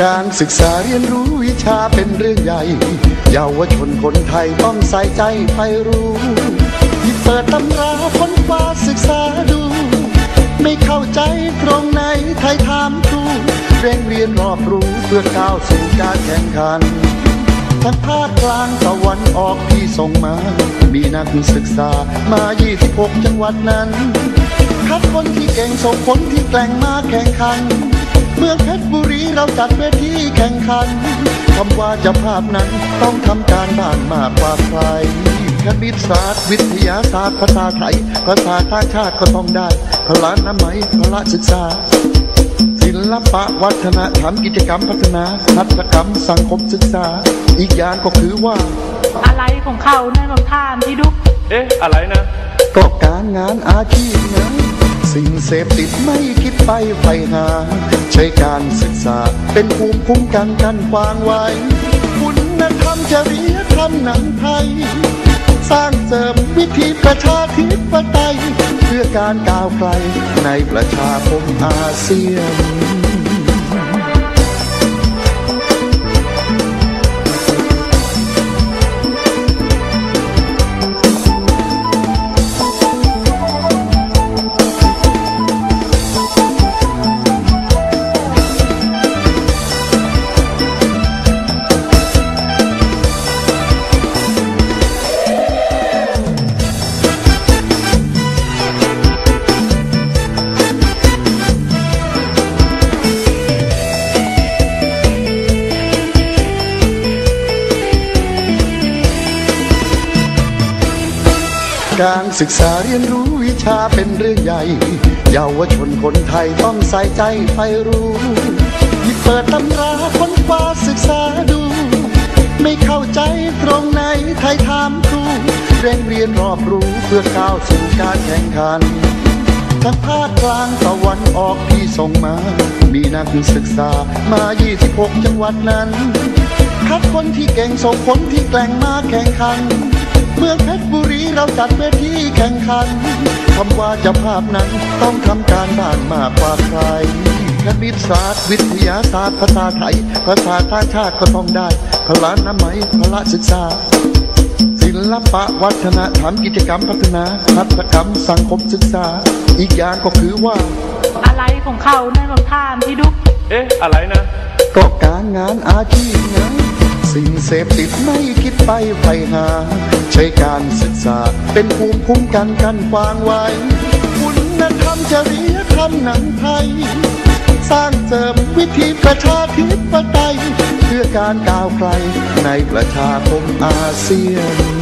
การศึกษาเรียนรู้วิชาเป็นเรื่องใหญ่ เยาวชนคนไทยต้องใส่ใจไปรู้หยิบเปิดตำราค้นคว้าศึกษาดู ไม่เข้าใจตรงไหนไทยถามครูเร่งเรียนรอบรู้เพื่อก้าวสู่การแข่งขันทั้งภาคกลางตะวันออกที่ส่งมา มีนักศึกษามา 26 จังหวัดนั้น คัดคนที่เก่งส่งคนที่แกล่งมาแข่งขัน เมืองเพชรบุรีเราจัดเวทีแข่งขันคำว่าเจะภาพนั้นต้องทำการบ้านมากกว่าใครคณิตศาสตร์วิทยาศาสตร์ภาษาไทย ภาษาต่างชาติก็ต้องได้พละนามัยพละศึกษา ศิลปะวัฒนธรรมกิจกรรมพัฒนาหัตถกรรมสังคมศึกษา อีกอย่างก็คือว่า อะไรของเขาเนี่ยลองถามที่ดุเอ๊ะ อะไรนะก็การงานอาชีพนะ สิ่งเสพติดไม่คิดไปไฟหา ใช้การศึกษาเป็นภูมิคุ้มกันกันวางไว้ คุณธรรมจริยธรรมหนังไทย สร้างเสริมวิธีประชาธิปไตย เพื่อการก้าวไกลในประชาคมอาเซียน การศึกษาเรียนรู้วิชาเป็นเรื่องใหญ่ เยาวชนคนไทยต้องใส่ใจไปรู้หยิบเปิดตำราค้นคว้าศึกษาดู ไม่เข้าใจตรงไหนไทยถามครูเร่งเรียนรอบรู้เพื่อก้าวสู่การแข่งขันทั้งภาคกลางตะวันออกที่ส่งมา มีนักศึกษามา 26 จังหวัดนั้น คัดคนที่เก่งส่งคนที่แกล่งมาแข่งขัน เมืองเพชรบุรีเราจัดเวทีแข่งขันคำว่าเจะภาพนั้นต้องทำการบ้านมากกว่าใครคณิตศาสตร์วิทยาศาสตร์ภาษาไทย ภาษาต่างชาติก็ต้องได้พละนามัยพละศึกษา ศิลปะวัฒนธรรมกิจกรรมพัฒนาหัตถกรรมสังคมศึกษา อีกอย่างก็คือว่า อะไรของเขาเนี่ยลองถามที่ดุเอ๊ะ อะไรนะ ก็การงานอาชีพนะ สิ่งเสพติดไม่คิดไปไฟหา ใช้การศึกษาเป็นภูมิคุ้มกันกันวางไว้คุณธรรมจริยธรรมหนังไทย สร้างเสริมวิธีประชาธิปไตย เพื่อการก้าวไกลในประชาคมอาเซียน